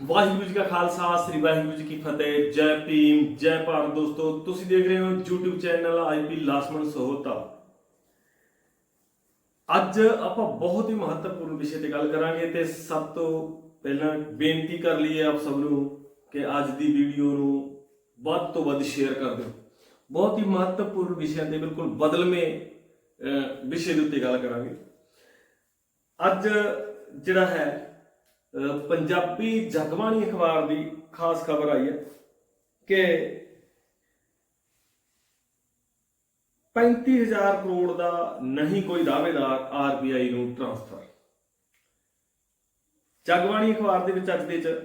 ਵਾਹਿਗੁਰੂ ਜੀ ਕਾ ਖਾਲਸਾ ਸ੍ਰੀ ਵਾਹਿਗੁਰੂ ਜੀ ਕੀ ਫਤਿਹ। ਜੈ ਭੀਮ ਜੈ ਭਾਰਤ ਦੋਸਤੋ ਤੁਸੀਂ ਦੇਖ ਰਹੇ ਹੋ YouTube ਚੈਨਲ ਆਈਪੀ ਲਾਸਮਨ ਸੋਹਤਾ। ਅੱਜ ਆਪਾਂ ਬਹੁਤ ਹੀ ਮਹੱਤਵਪੂਰਨ ਵਿਸ਼ੇ ਤੇ ਗੱਲ ਕਰਾਂਗੇ ਤੇ ਸਭ ਤੋਂ ਪਹਿਲਾਂ ਬੇਨਤੀ ਕਰ ਲਈਏ ਆਪ ਸਭ ਨੂੰ ਕਿ ਅੱਜ ਦੀ ਵੀਡੀਓ ਨੂੰ ਵੱਧ ਤੋਂ ਵੱਧ ਸ਼ੇਅਰ ਕਰ ਦਿਓ। ਬਹੁਤ ਹੀ ਮਹੱਤਵਪੂਰਨ ਵਿਸ਼ਿਆਂ ਤੇ ਬਿਲਕੁਲ ਬਦਲਵੇਂ ਅਹ, ਵਿਸ਼ੇ ਦੇ ਉੱਤੇ ਗੱਲ ਕਰਾਂਗੇ। ਅੱਜ ਜਿਹੜਾ ਹੈ ਪੰਜਾਬੀ ਜਗਬਾਣੀ ਅਖਬਾਰ ਦੀ ਖਾਸ ਖਬਰ ਆਈ ਹੈ ਕਿ 35000 ਕਰੋੜ ਦਾ ਨਹੀਂ ਕੋਈ ਦਾਅਵੇਦਾਰ ਆਰਬੀਆਈ ਨੂੰ ਟ੍ਰਾਂਸਫਰ ਜਗਬਾਣੀ ਅਖਬਾਰ ਦੇ ਵਿੱਚ ਅੱਜ ਦੇ ਚ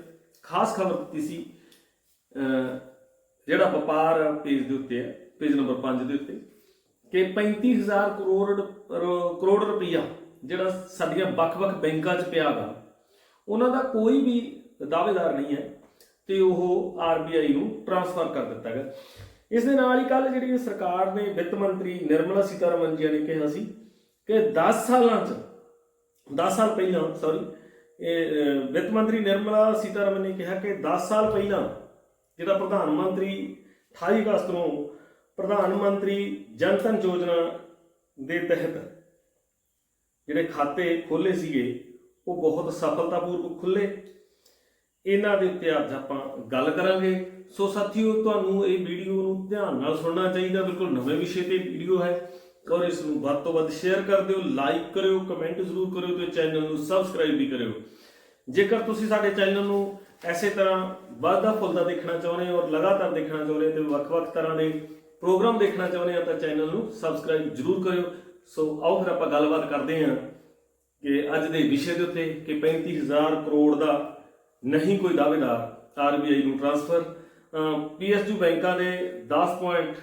ਖਾਸ ਖਬਰ ਦਿੱਤੀ ਸੀ ਜਿਹੜਾ ਵਪਾਰ ਪੇਜ ਦੇ ਉੱਤੇ ਹੈ, ਪੇਜ ਨੰਬਰ 5 ਦੇ ਉੱਤੇ, ਕਿ 35000 ਕਰੋੜ ਕਰੋੜ ਰੁਪਈਆ ਜਿਹੜਾ ਸਾਡੀਆਂ ਵੱਖ-ਵੱਖ ਬੈਂਕਾਂ 'ਚ ਪਿਆ ਗਾ ਉਹਨਾਂ ਦਾ ਕੋਈ ਵੀ ਦਾਅਵੇਦਾਰ ਨਹੀਂ ਹੈ ਤੇ ਉਹ ਆਰਬੀਆਈ ਨੂੰ ਟ੍ਰਾਂਸਫਰ ਕਰ ਦਿੱਤਾ ਗਿਆ। ਇਸ ਦੇ ਨਾਲ ਹੀ ਕੱਲ ਜਿਹੜੀ ਸਰਕਾਰ ਨੇ ਵਿੱਤ ਮੰਤਰੀ ਨਿਰਮਲਾ ਸੀਤਾਰਮਨ ਜੀ ਨੇ ਕਿਹਾ ਸੀ ਕਿ 10 ਸਾਲਾਂ 'ਚ 10 ਸਾਲ ਪਹਿਲਾਂ ਸੌਰੀ ਇਹ ਵਿੱਤ ਮੰਤਰੀ ਨਿਰਮਲਾ ਸੀਤਾਰਮਨ ਨੇ ਕਿਹਾ ਕਿ 10 ਸਾਲ ਪਹਿਲਾਂ ਜਿਹੜਾ ਪ੍ਰਧਾਨ ਮੰਤਰੀ 28 ਅਗਸਤ ਨੂੰ ਪ੍ਰਧਾਨ ਮੰਤਰੀ ਜਨ ਧਨ ਯੋਜਨਾ ਦੇ ਤਹਿਤ ਜਿਹੜੇ ਖਾਤੇ ਖੋਲੇ ਸੀਗੇ ਉਹ ਬਹੁਤ ਸਫਲਤਾਪੂਰਵਕ ਖੁੱਲੇ। ਇਹਨਾਂ ਦੇ ਉੱਤੇ ਅੱਜ ਆਪਾਂ ਗੱਲ ਕਰਾਂਗੇ। ਸੋ ਸਾਥੀਓ, ਤੁਹਾਨੂੰ ਇਹ ਵੀਡੀਓ ਨੂੰ ਧਿਆਨ ਨਾਲ ਸੁਣਨਾ ਚਾਹੀਦਾ। ਬਿਲਕੁਲ ਨਵੇਂ ਵਿਸ਼ੇ ਤੇ ਵੀਡੀਓ ਹੈ ਔਰ ਇਸ ਨੂੰ ਵੱਧ ਤੋਂ ਵੱਧ ਸ਼ੇਅਰ ਕਰ ਦਿਓ ਲਾਈਕ ਕਰਿਓ ਕਮੈਂਟ ਜ਼ਰੂਰ ਕਰਿਓ ਤੇ ਚੈਨਲ ਨੂੰ ਸਬਸਕ੍ਰਾਈਬ ਵੀ ਕਰਿਓ। ਜੇਕਰ ਤੁਸੀਂ ਸਾਡੇ ਚੈਨਲ ਨੂੰ ਐਸੇ ਤਰ੍ਹਾਂ ਵਾਧਾ ਫੁੱਲਦਾ ਦੇਖਣਾ ਚਾਹੁੰਦੇ ਹੋ ਔਰ ਲਗਾਤਾਰ ਦੇਖਣਾ ਚਾਹੁੰਦੇ ਹੋ ਤੇ ਵੱਖ-ਵੱਖ ਤਰ੍ਹਾਂ ਦੇ ਪ੍ਰੋਗਰਾਮ ਦੇਖਣਾ ਚਾਹੁੰਦੇ ਹੋ ਤਾਂ ਚੈਨਲ ਨੂੰ ਸਬਸਕ੍ਰਾਈਬ ਜ਼ਰੂਰ ਕਰਿਓ। ਸੋ ਆਓ ਫਿਰ ਆਪਾਂ ਗੱਲਬਾਤ ਕਰਦੇ ਹਾਂ। ਕਿ ਅੱਜ ਦੇ ਵਿਸ਼ੇ ਦੇ ਉੱਤੇ ਕਿ 35000 ਕਰੋੜ ਦਾ ਨਹੀਂ ਕੋਈ ਦਾਅਵੇਦਾਰ ਆਰਬੀਆਈ ਨੂੰ ਟ੍ਰਾਂਸਫਰ ਪੀਐਸਯੂ ਬੈਂਕਾਂ ਦੇ 10 ਪੁਆਇੰਟ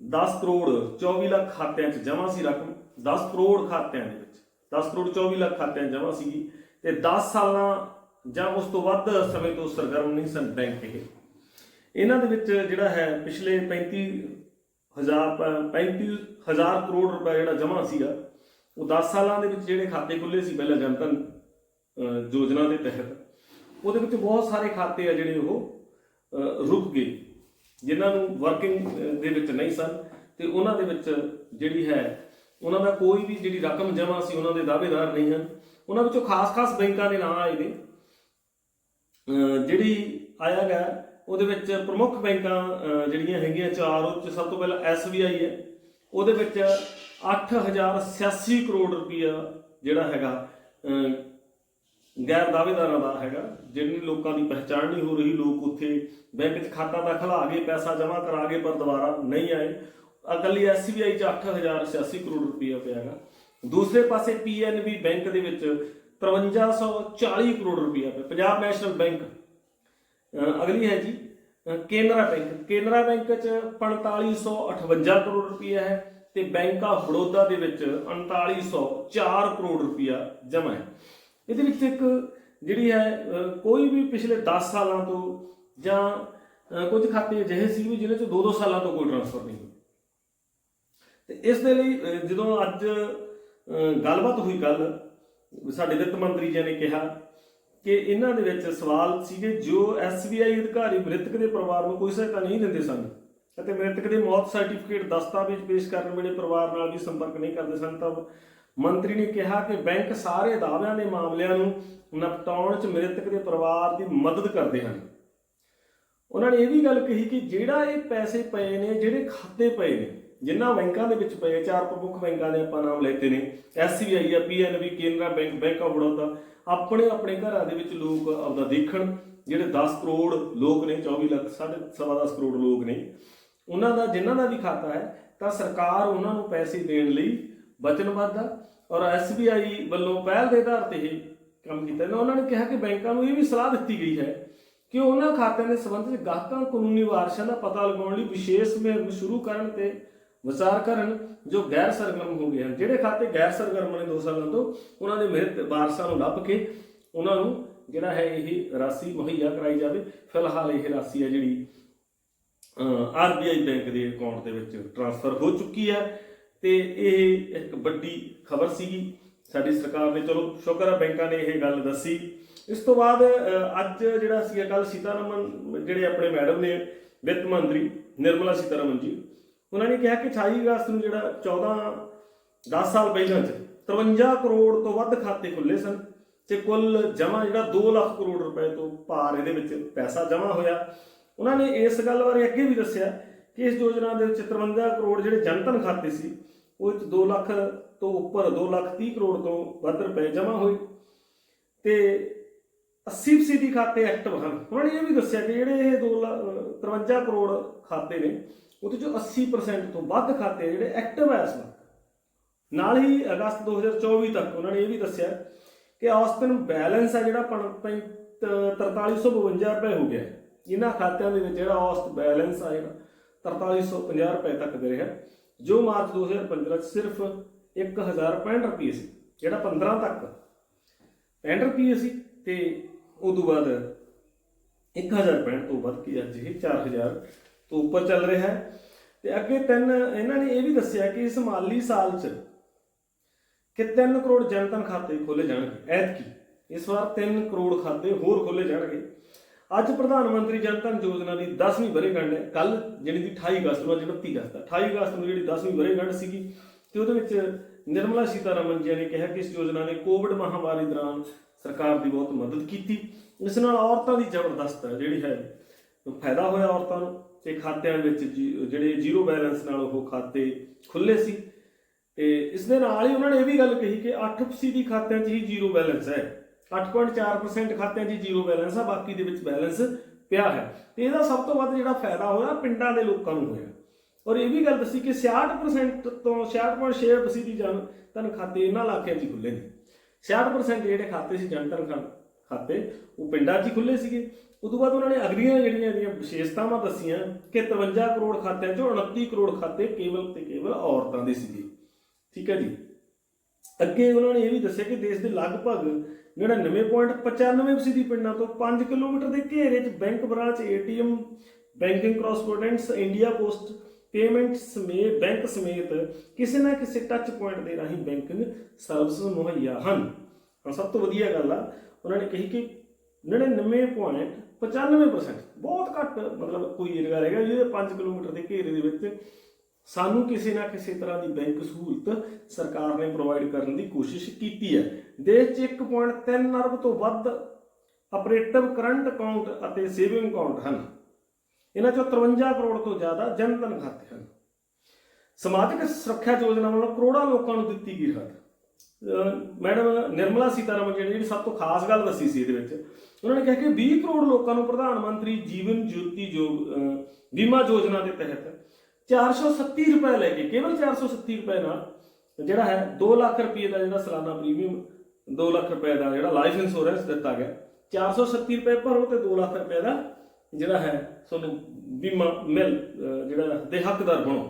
10 ਕਰੋੜ 24 ਲੱਖ ਖਾਤਿਆਂ 'ਚ ਜਮ੍ਹਾਂ ਸੀ ਰਕਮ 10 ਕਰੋੜ ਖਾਤਿਆਂ ਦੇ ਵਿੱਚ 10 ਕਰੋੜ 24 ਲੱਖ ਖਾਤਿਆਂ 'ਚ ਜਮ੍ਹਾਂ ਸੀਗੀ ਤੇ 10 ਸਾਲਾਂ ਜਾਂ ਉਸ ਤੋਂ ਵੱਧ ਸਮੇਂ ਤੋਂ ਸਰਗਰਮ ਨਹੀਂ ਸਨ ਬੈਂਕ ਇਹ। ਇਹਨਾਂ ਦੇ ਵਿੱਚ ਜਿਹੜਾ ਹੈ ਪਿਛਲੇ 35 ਹਜ਼ਾਰ 35000 ਕਰੋੜ ਰੁਪਏ ਜਿਹੜਾ ਜਮ੍ਹਾਂ ਸੀਗਾ ਉਹ 10 ਸਾਲਾਂ ਦੇ ਵਿੱਚ ਜਿਹੜੇ ਖਾਤੇ ਖੁੱਲੇ ਸੀ ਪਹਿਲਾਂ ਜਨਧਨ ਯੋਜਨਾ ਦੇ ਤਹਿਤ, ਉਹਦੇ ਵਿੱਚ ਬਹੁਤ ਸਾਰੇ ਖਾਤੇ ਆ ਜਿਹੜੇ ਉਹ ਰੁਕ ਗਏ, ਜਿਨ੍ਹਾਂ ਨੂੰ ਵਰਕਿੰਗ ਦੇ ਵਿੱਚ ਨਹੀਂ ਸਨ ਤੇ ਉਹਨਾਂ ਦੇ ਵਿੱਚ ਜਿਹੜੀ ਹੈ, ਉਹਨਾਂ ਦਾ ਕੋਈ ਵੀ ਜਿਹੜੀ ਰਕਮ ਜਮ੍ਹਾਂ ਸੀ ਉਹਨਾਂ ਦੇ ਦਾਅਵੇਦਾਰ ਨਹੀਂ ਹਨ। ਉਹਨਾਂ ਵਿੱਚੋਂ ਖਾਸ-ਖਾਸ ਬੈਂਕਾਂ ਦੇ ਨਾਂ ਆਏ ਨੇ। ਜਿਹੜੀ ਆਇਆ ਗਿਆ, ਉਹਦੇ ਵਿੱਚ ਪ੍ਰਮੁੱਖ ਬੈਂਕਾਂ ਜਿਹੜੀਆਂ ਹੈਗੀਆਂ, ਚਾਰ, ਉਹ 'ਚ ਸਭ ਤੋਂ ਪਹਿਲਾਂ SBI ਹੈ। ਉਹਦੇ ਵਿੱਚ 8086 ਕਰੋੜ ਰੁਪਈਆ ਜਿਹੜਾ ਹੈਗਾ ਗੈਰ ਦਾਅਵੇਦਾਰਾਂ ਦਾ ਹੈਗਾ, ਜਿਹਨਾਂ ਲੋਕਾਂ ਦੀ ਪਹਿਚਾਣ ਨਹੀਂ ਹੋ ਰਹੀ, ਲੋਕ ਉੱਥੇ ਬੈਂਕ 'ਚ ਖਾਤਾ ਤਾਂ ਖਲਾ ਗਏ, ਪੈਸਾ ਜਮ੍ਹਾਂ ਕਰਾ ਗਏ, ਪਰ ਦੁਬਾਰਾ ਨਹੀਂ ਆਏ। ਅਕਲੀ SBI 'ਚ 8086 ਕਰੋੜ ਰੁਪਈਆ ਪਿਆ ਹੈਗਾ। ਦੂਸਰੇ ਪਾਸੇ PNB ਬੈਂਕ ਦੇ ਵਿੱਚ 5340 ਕਰੋੜ ਰੁਪਈਆ ਪਿਆ, ਪੰਜਾਬ ਨੈਸ਼ਨਲ ਬੈਂਕ। ਅਗਲੀ ਹੈ ਜੀ ਕੇਨਰਾ ਬੈਂਕ। ਕੇਨਰਾ ਬੈਂਕ 'ਚ 4558 ਕਰੋੜ ਰੁਪਈਆ ਹੈ। ਤੇ ਬੈਂਕ ਆਫ ਬੜੌਦਾ ਦੇ ਵਿੱਚ 3904 ਕਰੋੜ ਰੁਪਈਆ ਜਮ੍ਹਾਂ ਹੈ। ਇਹਦੇ ਵਿੱਚ ਇੱਕ ਜਿਹੜੀ ਹੈ ਕੋਈ ਵੀ ਪਿਛਲੇ 10 ਸਾਲਾਂ ਤੋਂ ਜਾਂ ਕੁਝ ਖਾਤੇ ਅਜਿਹੇ ਸੀ ਵੀ ਜਿਹਨਾਂ 'ਚ 2-2 ਸਾਲਾਂ ਤੋਂ ਕੋਈ ਟ੍ਰਾਂਸਫਰ ਨਹੀਂ ਹੋਈ ਤੇ ਇਸ ਦੇ ਲਈ ਜਦੋਂ ਅੱਜ ਗੱਲਬਾਤ ਹੋਈ ਕੱਲ ਸਾਡੇ ਵਿੱਤ ਮੰਤਰੀ ਜੀ ਨੇ ਕਿਹਾ ਕਿ ਇਹਨਾਂ ਦੇ ਵਿੱਚ ਸਵਾਲ ਸੀਗੇ ਜੋ SBI ਅਧਿਕਾਰੀ ਮ੍ਰਿਤਕ ਦੇ ਪਰਿਵਾਰ ਨੂੰ ਕੋਈ ਸਹਾਇਤਾ ਨਹੀਂ ਦਿੰਦੇ ਸਨ। ਅਤੇ ਮ੍ਰਿਤਕ ਦੇ ਮੌਤ ਸਰਟੀਫਿਕੇਟ ਦਸਤਾਵੇਜ਼ ਪੇਸ਼ ਕਰਨ ਵੇਲੇ ਪਰਿਵਾਰ ਨਾਲ ਵੀ ਸੰਪਰਕ ਨਹੀਂ ਕਰਦੇ ਸਨ। ਤਾਂ ਮੰਤਰੀ ਨੇ ਕਿਹਾ ਕਿ ਬੈਂਕ ਸਾਰੇ ਦਾਅਵਿਆਂ ਦੇ ਮਾਮਲਿਆਂ ਨੂੰ ਨਿਪਟਾਉਣ 'ਚ ਮ੍ਰਿਤਕ ਦੇ ਪਰਿਵਾਰ ਦੀ ਮਦਦ ਕਰਦੇ ਹਨ। ਉਹਨਾਂ ਨੇ ਇਹ ਵੀ ਗੱਲ ਕਹੀ ਕਿ ਜਿਹੜਾ ਇਹ ਪੈਸੇ ਪਏ ਨੇ, ਜਿਹੜੇ ਖਾਤੇ ਪਏ ਨੇ, ਜਿਨ੍ਹਾਂ ਬੈਂਕਾਂ ਦੇ ਵਿੱਚ ਪਏ, ਚਾਰ ਪ੍ਰਮੁੱਖ ਬੈਂਕਾਂ ਦੇ ਆਪਾਂ ਨਾਮ ਲੈਤੇ ਨੇ SBI ਆ PNB Canara bank bank of Baroda ਆਪਣੇ ਆਪਣੇ ਘਰਾਂ ਦੇ ਵਿੱਚ ਲੋਕ ਆਪਦਾ ਦੇਖਣ, ਜਿਹੜੇ 10 ਕਰੋੜ ਲੋਕ ਨੇ 24 ਲੱਖ, ਸਾਢੇ ਸਵਾ 10 ਕਰੋੜ ਲੋਕ ਨੇ। ਉਹਨਾਂ ਦਾ ਜਿਨ੍ਹਾਂ ਦਾ ਵੀ ਖਾਤਾ ਹੈ, ਤਾਂ ਸਰਕਾਰ ਉਹਨਾਂ ਨੂੰ ਪੈਸੇ ਦੇਣ ਲਈ ਵਚਨਬੱਧ ਆ। ਔਰ SBI ਵੱਲੋਂ ਪਹਿਲ ਦੇ ਆਧਾਰ ਤੇ ਇਹ ਕੰਮ ਕੀਤਾ। ਨਾ ਉਹਨਾਂ ਨੇ ਕਿਹਾ ਕਿ ਬੈਂਕਾਂ ਨੂੰ ਇਹ ਵੀ ਸਲਾਹ ਦਿੱਤੀ ਗਈ ਹੈ ਕਿ ਉਹਨਾਂ ਖਾਤਿਆਂ ਦੇ ਸੰਬੰਧ ਗਾਹਕਾਂ ਕਾਨੂੰਨੀ ਵਾਰਸ਼ਾਂ ਦਾ ਪਤਾ ਲਗਾਉਣ ਲਈ ਵਿਸ਼ੇਸ਼ ਮੁਹਿੰਮ ਸ਼ੁਰੂ ਕਰਨ ਤੇ ਵਿਚਾਰ ਕਰਨ ਜੋ ਗੈਰ ਸਰਗਰਮ ਹੋ ਗਏ ਹਨ। ਜਿਹੜੇ ਖਾਤੇ ਗੈਰ ਸਰਗਰਮ ਨੇ 2 ਸਾਲਾਂ ਤੋਂ, ਉਹਨਾਂ ਦੇ ਮ੍ਰਿਤ ਵਾਰਸਾਂ ਨੂੰ ਲੱਭ ਕੇ ਉਹਨਾਂ ਨੂੰ ਜਿਹੜਾ ਹੈ ਇਹ ਰਾਸ਼ੀ ਮੁਹੱਈਆ ਕਰਾਈ ਜਾਵੇ। ਫਿਲਹਾਲ ਇਹ ਰਾਸ਼ੀ ਹੈ ਜਿਹੜੀ ਆਰਬੀਆਈ ਬੈਂਕ ਦੇ ਅਕਾਊਂਟ ਦੇ ਵਿੱਚ ਟ੍ਰਾਂਸਫਰ ਹੋ ਚੁੱਕੀ ਹੈ ਤੇ ਇਹ ਇੱਕ ਵੱਡੀ ਖਬਰ ਸੀਗੀ। ਸਾਡੀ ਸਰਕਾਰ ਨੇ ਚਲੋ ਸ਼ੁਕਰ ਹੈ ਬੈਂਕਾਂ ਨੇ ਇਹ ਗੱਲ ਦੱਸੀ। ਇਸ ਤੋਂ ਬਾਅਦ ਅੱਜ ਜਿਹੜਾ ਸੀ ਕੱਲ ਸੀਤਾਰਮਨ, ਜਿਹੜੇ ਆਪਣੇ ਮੈਡਮ ਨੇ, ਵਿੱਤ ਮੰਤਰੀ ਨਿਰਮਲਾ ਸੀਤਾਰਮਨ ਜੀ, ਉਹਨਾਂ ਨੇ ਕਿਹਾ ਕਿ 28 ਅਗਸਤ ਨੂੰ ਜਿਹੜਾ 14 10 ਸਾਲ ਪਹਿਲਾਂ ਚ 53 ਕਰੋੜ ਤੋਂ ਵੱਧ ਖਾਤੇ ਖੁੱਲੇ ਸਨ ਤੇ ਕੁੱਲ ਜਮ੍ਹਾਂ ਜਿਹੜਾ 2 ਲੱਖ ਕਰੋੜ ਰੁਪਏ ਤੋਂ ਪਾਰ ਇਹਦੇ ਵਿੱਚ ਪੈਸਾ ਜਮ੍ਹਾਂ ਹੋਇਆ। ਉਹਨਾਂ ਨੇ ਇਸ ਗੱਲ ਬਾਰੇ ਅੱਗੇ ਵੀ ਦੱਸਿਆ ਕਿ ਇਸ ਯੋਜਨਾ ਦੇ ਵਿੱਚ 53 ਕਰੋੜ ਜਿਹੜੇ ਜਨਤਨ ਖਾਤੇ ਸੀ, ਉਹ ਵਿੱਚ 2 ਲੱਖ ਤੋਂ ਉੱਪਰ 2 ਲੱਖ 30 ਕਰੋੜ ਤੋਂ ਵੱਧ ਰੁਪਏ ਜਮ੍ਹਾਂ ਹੋਏ। ਤੇ 80 ਫੀਸਦੀ ਖਾਤੇ ਐਕਟਿਵ ਹਨ। ਉਹਨਾਂ ਨੇ ਇਹ ਵੀ ਦੱਸਿਆ ਕਿ ਜਿਹੜੇ ਇਹ 2 53 ਕਰੋੜ ਖਾਤੇ ਨੇ, ਉਹਦੇ ਚੋਂ 80% ਤੋਂ ਵੱਧ ਖਾਤੇ ਜਿਹੜੇ ਐਕਟਿਵ ਹੈ ਇਸ ਵਕਤ। ਨਾਲ ਹੀ ਅਗਸਤ 2024 ਤੱਕ ਉਹਨਾਂ ਨੇ ਇਹ ਵੀ ਦੱਸਿਆ ਕਿ ਔਸਤਨ ਬੈਲੈਂਸ ਆ ਜਿਹੜਾ ਪਣ- ਪੈਂ- ਤ- 4352 ਰੁਪਏ ਹੋ ਗਿਆ। ਹੈ। ਇਹਨਾਂ ਖਾਤਿਆਂ ਦੇ ਵਿੱਚ ਜਿਹੜਾ ਔਸਤ ਬੈਲੈਂਸ ਆ ਜਿਹੜਾ 4350 ਰੁਪਏ ਤੱਕ ਦੇ ਰਿਹਾ। ਜੋ ਮਾਰਚ 2015 ਚ ਸਿਰਫ 1065 ਰੁਪਏ ਸੀ, ਜਿਹੜਾ 15 ਤੱਕ 65 ਰੁਪਏ ਸੀ ਤੇ ਉਦੋਂ ਬਾਅਦ 1065 ਤੋਂ ਵੱਧ ਕੇ ਅੱਜ ਇਹ 4000 ਤੋਂ ਉੱਪਰ ਚੱਲ ਰਿਹਾ ਹੈ। ਤੇ ਅੱਗੇ ਤਿੰਨ, ਇਹਨਾਂ ਨੇ ਇਹ ਵੀ ਦੱਸਿਆ ਕਿ ਇਸ ਮਾਲੀ ਸਾਲ 'ਚ ਕਿ 3 ਕਰੋੜ ਜਨਧਨ ਖਾਤੇ ਖੋਲੇ ਜਾਣਗੇ, ਐਤਕੀ ਇਸ ਵਾਰ 3 ਕਰੋੜ ਖਾਤੇ ਹੋਰ ਖੋਲੇ ਜਾਣਗੇ। ਅੱਜ ਪ੍ਰਧਾਨ ਮੰਤਰੀ ਜਨ ਧਨ ਯੋਜਨਾ ਦੀ 10ਵੀਂ ਵਰ੍ਹੇਗੰਢ ਹੈ। ਕੱਲ ਜਿਹੜੀ ਦੀ 28 ਅਗਸਤ ਨੂੰ ਅੱਜ 29 ਅਗਸਤ ਹੈ। 28 ਅਗਸਤ ਨੂੰ ਜਿਹੜੀ 10ਵੀਂ ਵਰ੍ਹੇਗੰਢ ਸੀਗੀ ਤੇ ਉਹਦੇ ਵਿੱਚ ਨਿਰਮਲਾ ਸੀਤਾਰਮਨ ਜੀ ਨੇ ਕਿਹਾ ਕਿ ਇਸ ਯੋਜਨਾ ਨੇ ਕੋਵਿਡ ਮਹਾਮਾਰੀ ਦੌਰਾਨ ਸਰਕਾਰ ਦੀ ਬਹੁਤ ਮਦਦ ਕੀਤੀ। ਇਸ ਨਾਲ ਔਰਤਾਂ ਦੀ ਜ਼ਬਰਦਸਤ ਜਿਹੜੀ ਹੈ, ਫਾਇਦਾ ਹੋਇਆ ਔਰਤਾਂ ਨੂੰ ਤੇ ਖਾਤਿਆਂ ਵਿੱਚ ਜੀ- ਜਿਹੜੇ ਜ਼ੀਰੋ ਬੈਲੈਂਸ ਨਾਲ ਉਹ ਖਾਤੇ ਖੁੱਲੇ ਸੀ। ਤੇ ਇਸ ਦੇ ਨਾਲ ਹੀ ਉਹਨਾਂ ਨੇ ਇਹ ਵੀ ਗੱਲ ਕਹੀ ਕਿ 8% ਖਾਤਿਆਂ 'ਚ ਹੀ ਜ਼ੀਰੋ ਬੈਲੈਂਸ ਹੈ। 8.4% ਖਾਤਿਆਂ 'ਚ ਜ਼ੀਰੋ ਬੈਲੈਂਸ ਆ, ਬਾਕੀ ਦੇ ਵਿੱਚ ਬੈਲੈਂਸ ਪਿਆ ਹੈ ਤੇ ਇਹਦਾ ਸਭ ਤੋਂ ਵੱਧ ਜਿਹੜਾ ਫਾਇਦਾ ਹੋਇਆ ਪਿੰਡਾਂ ਦੇ ਲੋਕਾਂ ਨੂੰ ਹੋਇਆ। ਔਰ ਇਹ ਵੀ ਗੱਲ ਦੱਸੀ ਕਿ 66% ਤੋਂ 66.6% ਦੀ ਜਨ ਧਨ ਖਾਤੇ ਇਹਨਾਂ ਇਲਾਕਿਆਂ 'ਚ ਹੀ ਖੁੱਲੇ ਨੇ। 66% ਜਿਹੜੇ ਖਾਤੇ ਸੀ ਜਨਧਨ ਖਾ- ਖਾਤੇ, ਉਹ ਪਿੰਡਾਂ 'ਚ ਹੀ ਖੁੱਲੇ ਸੀਗੇ। ਉਦੋਂ ਬਾਅਦ ਉਹਨਾਂ ਨੇ ਅਗਲੀਆਂ ਜਿਹੜੀਆਂ ਇਹਦੀਆਂ ਵਿਸ਼ੇਸ਼ਤਾਵਾਂ ਦੱਸੀਆਂ ਕਿ 53 ਕਰੋੜ ਖਾਤਿਆਂ 'ਚੋਂ 29 ਕਰੋੜ ਖਾਤੇ ਕੇਵਲ ਤੇ ਕੇਵਲ ਔਰਤਾਂ ਦੇ ਸੀਗੇ। ਠੀਕ ਹੈ ਜੀ? ਅੱਗੇ ਉਹਨਾਂ ਨੇ ਇਹ ਵੀ ਦੱਸਿਆ ਕਿ ਦੇਸ਼ ਦੇ ਲਗਭਗ 99.95% ਦੀ ਪਿੰਡਾਂ ਤੋਂ 5 ਕਿਲੋਮੀਟਰ ਦੇ ਘੇਰੇ 'ਚ bank branch, ATM, banking correspondents India post payment ਸਮੇਤ, ਬੈਂਕ ਸਮੇਤ ਕਿਸੇ ਨਾ ਕਿਸੇ ਟੱਚ ਪੁਆਇੰਟ ਦੇ ਰਾਹੀਂ ਬੈਂਕਿੰਗ ਸਰਵਿਸ ਮੁਹੱਈਆ ਹਨ। ਹੁਣ ਸਭ ਤੋਂ ਵਧੀਆ ਗੱਲ ਆ, ਉਹਨਾਂ ਨੇ ਕਹੀ ਕਿ 99.95% ਬਹੁਤ ਘੱਟ ਮਤਲਬ ਕੋਈ ਏਰੀਆ ਰਹੇਗਾ ਜਿਹਦੇ 5 ਕਿਲੋਮੀਟਰ ਦੇ ਘੇਰੇ ਦੇ ਵਿੱਚ ਸਾਨੂੰ ਕਿਸੇ ਨਾ ਕਿਸੇ ਤਰ੍ਹਾਂ ਦੀ ਬੈਂਕ ਸਹੂਲਤ ਸਰਕਾਰ ਨੇ ਪ੍ਰੋਵਾਈਡ ਕਰਨ ਦੀ ਕੋਸ਼ਿਸ਼ ਕੀਤੀ ਹੈ। ਦੇਸ਼ 'ਚ 1.3 ਅਰਬ ਤੋਂ ਵੱਧ ਆਪਰੇਟਿਵ ਕਰੰਟ ਅਕਾਊਂਟ ਅਤੇ ਸੇਵਿੰਗ ਅਕਾਊਂਟ ਹਨ। ਇਹਨਾਂ ਚੋਂ 53 ਕਰੋੜ ਤੋਂ ਜ਼ਿਆਦਾ ਜਨਧਨ ਖਾਤੇ ਹਨ। ਸਮਾਜਿਕ ਸੁਰੱਖਿਆ ਯੋਜਨਾ ਵੱਲੋਂ ਕਰੋੜਾਂ ਲੋਕਾਂ ਨੂੰ ਦਿੱਤੀ ਗਈ ਰਾਹਤ ਮੈਡਮ ਨਿਰਮਲਾ ਸੀਤਾਰਮਨ ਜੀ ਨੇ ਜਿਹੜੀ ਸਭ ਤੋਂ ਖਾਸ ਗੱਲ ਦੱਸੀ ਸੀ ਇਹਦੇ ਵਿੱਚ। ਉਹਨਾਂ ਨੇ ਕਿਹਾ ਕਿ 20 ਕਰੋੜ ਲੋਕਾਂ ਨੂੰ ਪ੍ਰਧਾਨ ਮੰਤਰੀ ਜੀਵਨ ਜੋਤੀ ਯੋਗ ਬੀਮਾ ਯੋਜਨਾ ਦੇ ਤਹਿਤ 437 ਰੁਪਏ ਲੈ ਕੇ, ਕੇਵਲ 437 ਰੁਪਏ ਨਾਲ ਜਿਹੜਾ ਹੈ 2 ਲੱਖ ਰੁਪਏ ਦਾ ਜਿਹੜਾ ਸਾਲਾਨਾ ਪ੍ਰੀਮੀਅਮ 2 ਲੱਖ ਰੁਪਏ ਦਾ ਜਿਹੜਾ ਲਾਈਫ ਇੰਸ਼ੋਰੈਂਸ ਦਿੱਤਾ ਗਿਆ। 437 ਰੁਪਏ ਭਰੋ ਤੇ 2 ਲੱਖ ਰੁਪਏ ਦਾ ਜਿਹੜਾ ਹੈ ਤੁਹਾਨੂੰ ਬੀਮਾ ਮਿਲ ਜਿਹੜਾ ਦੇ ਹੱਕਦਾਰ ਬਣੋ।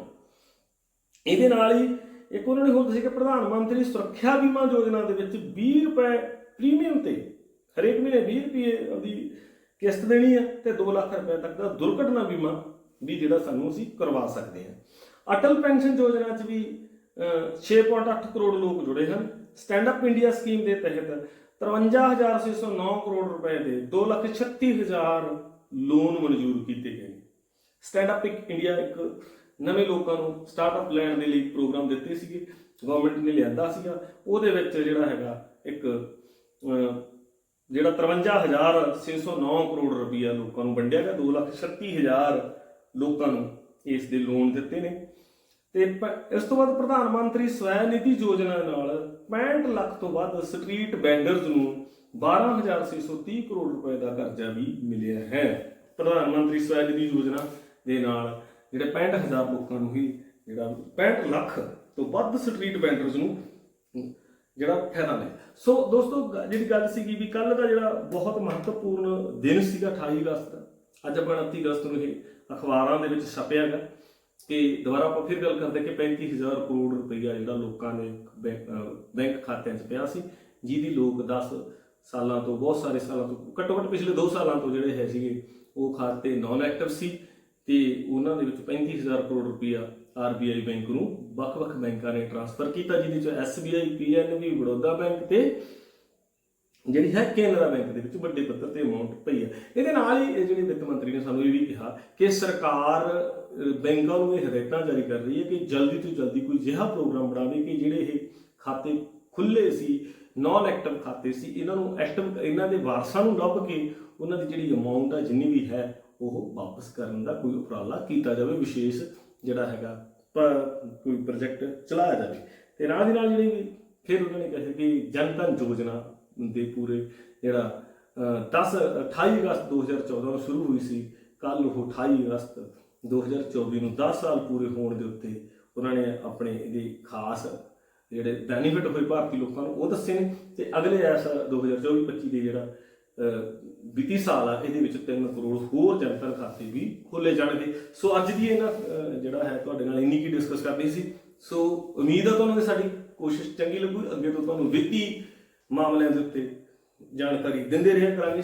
ਇਹਦੇ ਨਾਲ ਹੀ ਇੱਕ ਉਹਨਾਂ ਨੇ ਹੋਰ ਦੱਸਿਆ ਕਿ ਪ੍ਰਧਾਨ ਮੰਤਰੀ ਸੁਰੱਖਿਆ ਬੀਮਾ ਯੋਜਨਾ ਦੇ ਵਿੱਚ 20 ਰੁਪਏ ਪ੍ਰੀਮੀਅਮ ਤੇ, ਹਰੇਕ ਮਹੀਨੇ 20 ਰੁਪਏ ਦੀ ਕਿਸ਼ਤ ਦੇਣੀ ਹੈ ਤੇ 2 ਲੱਖ ਰੁਪਏ ਤੱਕ ਦਾ ਦੁਰਘਟਨਾ ਬੀਮਾ ਵੀ ਜਿਹੜਾ ਸਾਨੂੰ ਅਸੀਂ ਕਰਵਾ ਸਕਦੇ ਹਾਂ। ਅਟਲ ਪੈਨਸ਼ਨ ਯੋਜਨਾ 'ਚ ਵੀ ਅਹ, 6.8 ਕਰੋੜ ਲੋਕ ਜੁੜੇ ਹਨ। ਸਟੈਂਡ ਅਪ ਇੰਡੀਆ ਸਕੀਮ ਦੇ ਤਹਿਤ 53609 ਕਰੋੜ ਰੁਪਏ ਦੇ 236000 ਲੋਨ ਮਨਜ਼ੂਰ ਕੀਤੇ ਗਏ। ਨੇ ਸਟੈਂਡ ਅਪ ਇੰਡੀਆ ਇੱਕ ਨਵੇਂ ਲੋਕਾਂ ਨੂੰ ਸਟਾਰਟਅਪ ਲੈਣ ਦੇ ਲਈ ਪ੍ਰੋਗਰਾਮ ਦਿੱਤੇ ਸੀਗੇ। ਗਵਰਨਮੈਂਟ ਨੇ ਲਿਆਂਦਾ ਸੀਗਾ। ਉਹਦੇ ਵਿੱਚ ਜਿਹੜਾ ਹੈਗਾ ਇੱਕ ਅਹ, ਜਿਹੜਾ 53609 ਕਰੋੜ ਰੁਪਈਆ ਲੋਕਾਂ ਨੂੰ ਵੰਡਿਆ ਗਿਆ। 236000 ਲੋਕਾਂ ਨੂੰ ਇਸ ਦੇ ਲੋਨ ਦਿੱਤੇ ਨੇ। ਤੇ ਇਸ ਤੋਂ ਬਾਅਦ ਪ੍ਰਧਾਨ ਮੰਤਰੀ ਸਵੈ ਨਿਧੀ ਯੋਜਨਾ ਨਾਲ 65 ਲੱਖ ਤੋਂ ਵੱਧ ਸਟਰੀਟ ਵੈਂਡਰਸ ਨੂੰ 12630 ਕਰੋੜ ਰੁਪਏ ਦਾ ਕਰਜ਼ਾ ਵੀ ਮਿਲਿਆ ਹੈ। ਪ੍ਰਧਾਨ ਮੰਤਰੀ ਸਵੈ ਨਿਧੀ ਯੋਜਨਾ ਦੇ ਨਾਲ ਜਿਹੜੇ 65000 ਲੋਕਾਂ ਨੂੰ ਹੀ ਜਿਹੜਾ 65 ਲੱਖ ਤੋਂ ਵੱਧ ਸਟਰੀਟ ਵੈਂਡਰਸ ਨੂੰ ਜਿਹੜਾ ਫਾਇਦਾ ਮਿਲਿਆ। ਸੋ ਦੋਸਤੋ ਜਿਹੜੀ ਗੱਲ ਸੀਗੀ ਵੀ ਕੱਲ ਦਾ ਜਿਹੜਾ ਬਹੁਤ ਮਹੱਤਵਪੂਰਨ ਦਿਨ ਸੀਗਾ 28 ਅਗਸਤ, ਅੱਜ ਆਪਾਂ 29 ਅਗਸਤ ਨੂੰ ਇਹ ਅਖਬਾਰਾਂ ਦੇ ਵਿੱਚ ਛਪਿਆਗਾ ਕਿ ਦੁਬਾਰਾ ਆਪਾਂ ਫਿਰ ਗੱਲ ਕਰਦੇ ਕਿ 35000 ਕਰੋੜ ਰੁਪਈਆ ਜਿਹੜਾ ਲੋਕਾਂ ਨੇ ਬੈਂਕ ਬੈਂਕ ਖਾਤਿਆਂ 'ਚ ਪਿਆ ਸੀ, ਜਿਹਦੀ ਲੋਕ 10 ਸਾਲਾਂ ਤੋਂ, ਬਹੁਤ ਸਾਰੇ ਸਾਲਾਂ ਤੋਂ, ਘੱਟੋ ਘੱਟ ਪਿਛਲੇ 2 ਸਾਲਾਂ ਤੋਂ ਜਿਹੜੇ ਹੈ ਸੀਗੇ, ਉਹ ਖਾਤੇ ਨਾਨ ਐਕਟਿਵ ਸੀ ਤੇ ਉਹਨਾਂ ਦੇ ਵਿੱਚ 35000 ਕਰੋੜ ਰੁਪਈਆ ਆਰਬੀਆਈ ਬੈਂਕ ਨੂੰ ਵੱਖ-ਵੱਖ ਬੈਂਕਾਂ ਨੇ ਟ੍ਰਾਂਸਫਰ ਕੀਤਾ, ਜਿਹਦੇ ਚ ਐਸਬੀਆਈ ਪੀਐਨਬੀ ਬੜੌਦਾ ਬੈਂਕ ਤੇ ਜਿਹੜੀ ਹੈ ਕੇਨਰਾ ਬੈਂਕ ਦੇ ਵਿੱਚ ਵੱਡੇ ਪੱਧਰ ਤੇ ਅਮਾਉਂਟ ਪਈ ਹੈ। ਇਹਦੇ ਨਾਲ ਹੀ ਇਹ ਜਿਹੜੇ ਵਿੱਤ ਮੰਤਰੀ ਨੇ ਸਾਨੂੰ ਇਹ ਵੀ ਕਿਹਾ ਕਿ ਸਰਕਾਰ ਬੈਂਕਾਂ ਨੂੰ ਇਹ ਹਦਾਇਤਾਂ ਜਾਰੀ ਕਰ ਰਹੀ ਹੈ ਕਿ ਜਲਦੀ ਤੋਂ ਜਲਦੀ ਕੋਈ ਅਜਿਹਾ ਪ੍ਰੋਗਰਾਮ ਬਣਾਵੇ ਕਿ ਜਿਹੜੇ ਇਹ ਖਾਤੇ ਖੁੱਲੇ ਸੀ ਨਾਨ ਐਕਟਿਵ ਖਾਤੇ ਸੀ, ਇਹਨਾਂ ਨੂੰ ਐਕਟਿਵ ਇਹਨਾਂ ਦੇ ਵਾਰਸਾਂ ਨੂੰ ਲੱਭ ਕੇ ਉਹਨਾਂ ਦੀ ਜਿਹੜੀ ਅਮਾਉਂਟ ਆ, ਜਿੰਨੀ ਵੀ ਹੈ, ਉਹ ਵਾਪਸ ਕਰਨ ਦਾ ਕੋਈ ਉਪਰਾਲਾ ਕੀਤਾ ਜਾਵੇ, ਵਿਸ਼ੇਸ਼ ਜਿਹੜਾ ਹੈਗਾ ਕੋਈ ਪ੍ਰੋਜੈਕਟ ਚਲਾਇਆ ਜਾਵੇ। ਤੇ ਨਾਲ ਦੀ ਨਾਲ ਜਿਹੜੀ ਵੀ ਫਿਰ ਉਹਨਾਂ ਨੇ ਕਿਹਾ ਕਿ ਜਨਧਨ ਯੋਜਨਾ ਦੇ ਪੂਰੇ ਜਿਹੜਾ ਅ, 10 28 ਅਗਸਤ 2014 ਨੂੰ ਸ਼ੁਰੂ ਹੋਈ ਸੀ। ਕੱਲ ਉਹ 28 ਅਗਸਤ 2024 ਨੂੰ 10 ਸਾਲ ਪੂਰੇ ਹੋਣ ਦੇ ਉੱਤੇ ਉਹਨਾਂ ਨੇ ਆਪਣੇ ਇਹਦੇ ਖਾਸ ਜਿਹੜੇ ਬੈਨੀਫਿਟ ਹੋਏ ਭਾਰਤੀ ਲੋਕਾਂ ਨੂੰ ਉਹ ਦੱਸੇ ਨੇ। ਤੇ ਅਗਲੇ ਐਸ 2024-25 ਦੇ ਜਿਹੜਾ ਅ, ਵਿੱਤੀ ਸਾਲ ਆ ਇਹਦੇ ਵਿੱਚ 3 ਕਰੋੜ ਹੋਰ ਜਨਤਕ ਖਾਤੇ ਵੀ ਖੋਲੇ ਜਾਣਗੇ। ਸੋ ਅੱਜ ਦੀ ਇਹਨਾਂ ਜਿਹੜਾ ਹੈ ਤੁਹਾਡੇ ਨਾਲ ਇੰਨੀ ਕੀ ਡਿਸਕਸ ਕਰਨੀ ਸੀ। ਸੋ ਉਮੀਦ ਆ ਤੁਹਾਨੂੰ ਕਿ ਸਾਡੀ ਕੋਸ਼ਿਸ਼ ਚੰਗੀ ਲੱਗੂ। ਅੱਗੇ ਤੋਂ ਤੁਹਾਨੂੰ ਵਿੱਤੀ ਮਾਮਲਿਆਂ ਦੇ ਉੱਤੇ ਜਾਣਕਾਰੀ ਦਿੰਦੇ ਰਿਹਾ ਕਰਾਂਗੇ।